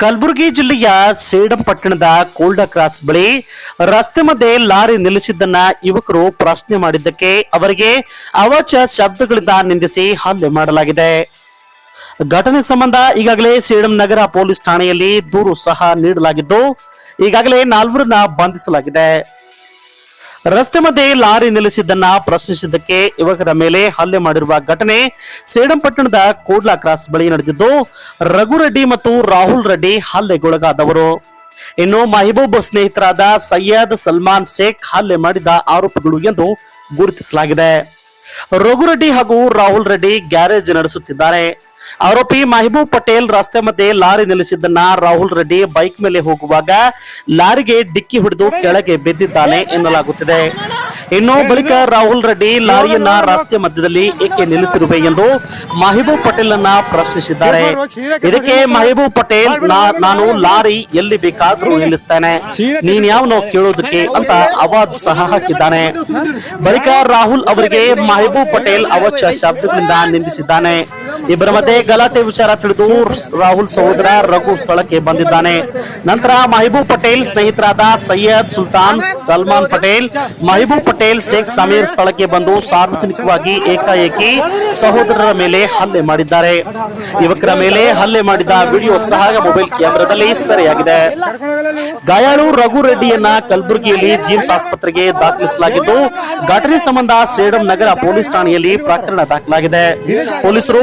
ಕಲಬುರಗಿ ಜಿಲ್ಲೆಯ ಸೇಡಂ ಪಟ್ಟಣದ cold cross ಬಳಿ ರಸ್ತೆ ಮಧ್ಯೆ ಲಾರಿ ನಿಲ್ಲಿಸಿದ್ದನ್ನ ಯುವಕರು ಪ್ರಶ್ನೆ ಮಾಡಿದ್ದಕ್ಕೆ ಅವರಿಗೆ ಅವಾಚ್ಯ ಶಬ್ದಗಳಿಂದ ನಿಂದಿಸಿ ಹಲ್ಲೆ ಮಾಡಲಾಗಿದೆ. ಘಟನೆ ಸಂಬಂಧ ಈಗಾಗಲೇ ಸೇಡಂ ನಗರ ಪೊಲೀಸ್ ಠಾಣೆಯಲ್ಲಿ ದೂರು ಸಹ ನೀಡಲಾಗಿದ್ದು, ಈಗಾಗಲೇ ನಾಲ್ವರನ್ನ ಬಂಧಿಸಲಾಗಿದೆ. ರಸ್ತೆ ಮಧ್ಯೆ ಲಾರಿ ನಿಲ್ಲಿಸಿದ್ದನ್ನ ಪ್ರಶ್ನಿಸಿದ್ದಕ್ಕೆ ಯುವಕರ ಮೇಲೆ ಹಲ್ಲೆ ಮಾಡಿರುವ ಘಟನೆ ಸೇಡಂಪಟ್ಟಣದ ಕೋಡ್ಲಾ ಕ್ರಾಸ್ ಬಳಿ ನಡೆದಿದ್ದು ರಘುರೆಡ್ಡಿ ಮತ್ತು ರಾಹುಲ್ ರೆಡ್ಡಿ ಹಲ್ಲೆಗೊಳಗಾದವರು. ಇನ್ನು ಮಹಿಬೂಬ್ ಸ್ನೇಹಿತರಾದ ಸಯ್ಯದ್ ಸಲ್ಮಾನ್ ಶೇಖ್ ಹಲ್ಲೆ ಮಾಡಿದ ಆರೋಪಿಗಳು ಎಂದು ಗುರುತಿಸಲಾಗಿದೆ. ರಘುರೆಡ್ಡಿ ಹಾಗೂ ರಾಹುಲ್ ರೆಡ್ಡಿ ಗ್ಯಾರೇಜ್ ನಡೆಸುತ್ತಿದ್ದಾರೆ. ಆರೋಪಿ ಮಹಬೂಬ್ ಪಟೇಲ್ ರಸ್ತೆ ಮಧ್ಯೆ ಲಾರಿ ನಿಲ್ಲಿಸಿದ್ದನ್ನ ರಾಹುಲ್ ರೆಡ್ಡಿ ಬೈಕ್ ಮೇಲೆ ಹೋಗುವಾಗ ಲಾರಿಗೆ ಡಿಕ್ಕಿ ಹೊಡೆದು ಕೆಳಗೆ ಬಿದ್ದಿದ್ದಾನೆ ಎನ್ನಲಾಗುತ್ತಿದೆ. ಇನ್ನು ಬಳಿಕ ರಾಹುಲ್ ರೆಡ್ಡಿ ಲಾರಿಯನ್ನ ರಸ್ತೆ ಮಧ್ಯದಲ್ಲಿ ಏಕೆ ನಿಲ್ಲಿಸಿರುವೆ ಎಂದು ಮಹಿಬೂಬ್ ಪಟೇಲ್ ಅನ್ನ ಪ್ರಶ್ನಿಸಿದ್ದಾರೆ. ಇದಕ್ಕೆ ಮಹಬೂಬ್ ಪಟೇಲ್, "ನಾ- ನಾನು ಲಾರಿ ಎಲ್ಲಿ ಬೇಕಾದ್ರೂ ನಿಲ್ಲಿಸ್ತೇನೆ. ನೀನ್ ಯಾವನೋ ಕೇಳೋದಕ್ಕೆ ಅಂತ ಅವಾಜ್ ಸಹ ಹಾಕಿದ್ದಾನೆ. ಬಳಿಕ ರಾಹುಲ್ ಅವರಿಗೆ ಮಹಬೂಬ್ ಪಟೇಲ್ ಅವಚ್ಚ ಶಬ್ದಗಳಿಂದ ನಿಂದಿಸಿದ್ದಾನೆ. ಇಬ್ಬರ ಮಧ್ಯೆ ಗಲಾಟೆ ವಿಚಾರ ತಿಳಿದು ರಾಹುಲ್ ಸಹೋದರ ರಘು ಸ್ಥಳಕ್ಕೆ ಬಂದಿದ್ದಾನೆ. ನಂತರ ಮಹಬೂಬ್ ಪಟೇಲ್ ಸ್ನೇಹಿತರಾದ ಸೈಯದ್ ಸುಲ್ತಾನ್ ಸಲ್ಮಾನ್ ಪಟೇಲ್, ಮಹಬೂಬ್ ಪಟೇಲ್, ಶೇಖ್ ಸಮೀರ್ ಸ್ಥಳಕ್ಕೆ ಬಂದು ಸಾರ್ವಜನಿಕವಾಗಿ ಏಕಾಏಕಿ ಸಹೋದರರ ಮೇಲೆ ಹಲ್ಲೆ ಮಾಡಿದ್ದಾರೆ. ಯುವಕರ ಮೇಲೆ ಹಲ್ಲೆ ಮಾಡಿದ ವಿಡಿಯೋ ಸಹ ಮೊಬೈಲ್ ಕ್ಯಾಮೆರಾದಲ್ಲಿ ಸೆರೆಯಾಗಿದೆ. ಗಾಯಾಳು ರಘು ರೆಡ್ಡಿಯನ್ನ ಕಲಬುರಗಿಯಲ್ಲಿ ಜಿಮ್ಸ್ ಆಸ್ಪತ್ರೆಗೆ ದಾಖಲಿಸಲಾಗಿದ್ದು, ಘಟನೆ ಸಂಬಂಧ ಸೇಡಂ ನಗರ ಪೊಲೀಸ್ ಠಾಣೆಯಲ್ಲಿ ಪ್ರಕರಣ ದಾಖಲಾಗಿದೆ. ಪೊಲೀಸರು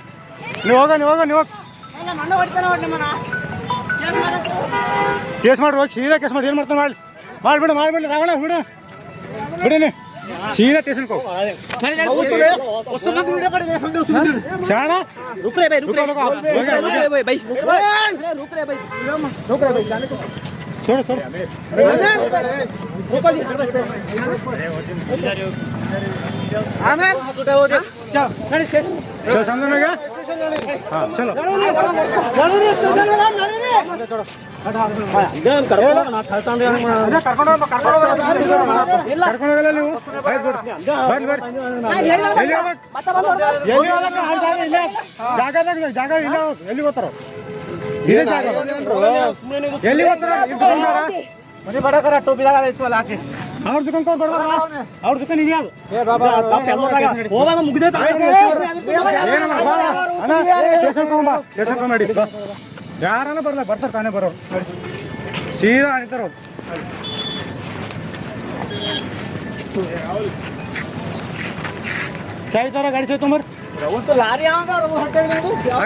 ನೀವು ಹೋಗ ನೀವು ಹೋಗ ನೀವು ಹೋಗ ಕೇಸ್ ಮಾಡಿ ಹೋಗಿ ಸೀದಾ ಕೇಸ್ ಮಾಡಿ ಏನು ಮಾಡ್ತಾನೆ ಮಾಡಿ ಮಾಡಿಬಿಡು ಮಾಡಿಬಿಡು ರಾವಣ ಬಿಡು ಬಿಡಿ ಸೀದಾ ಸ್ಟೇಷನ್ಗೆ ಹೋಗು ಶಾಣ रुक रहे भाई रुक रुको, रुको, रहे हो गया, हो गया। भाई भाई रुक रहे भाई छोड़ो छोड़ो चलो समझ में गया ಜಾಗದಾಗ ಜಾಗ ಇಲ್ಲ ಎಲ್ಲಿ ಗೊತ್ತಾರ ಎಲ್ಲಿ ಗೊತ್ತಾರ ಮನೆ ಬಡಕರ ಟೋಪಿದಾಗ ಹಾಕಿ ಅವ್ರ ದುಕಾನ್ ಕೊಡ್ಬಾರ ಅವ್ರ ದುಕಾನ್ ಇದ್ಯಾದು ಹೋಗಾಗ ಮುಗಿದೇ ಮಾಡಿ ಯಾರನ್ನ ಬರಲ್ಲ ಬರ್ತಾರೆ ತಾನೇ ಬರೋ ಸೀರಾ ಅಣಿತಾರ ಚಾಯ್ ಗಾಡಿ ಚಾಯ್ ತೊಂಬರ್ ಲಾರಿ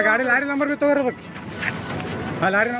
ಗಾಡಿ ಲಾರಿ ನಂಬರ್ ಬಿ ತಗೋರ್ಬೇಕು ಆ ಲಾರಿ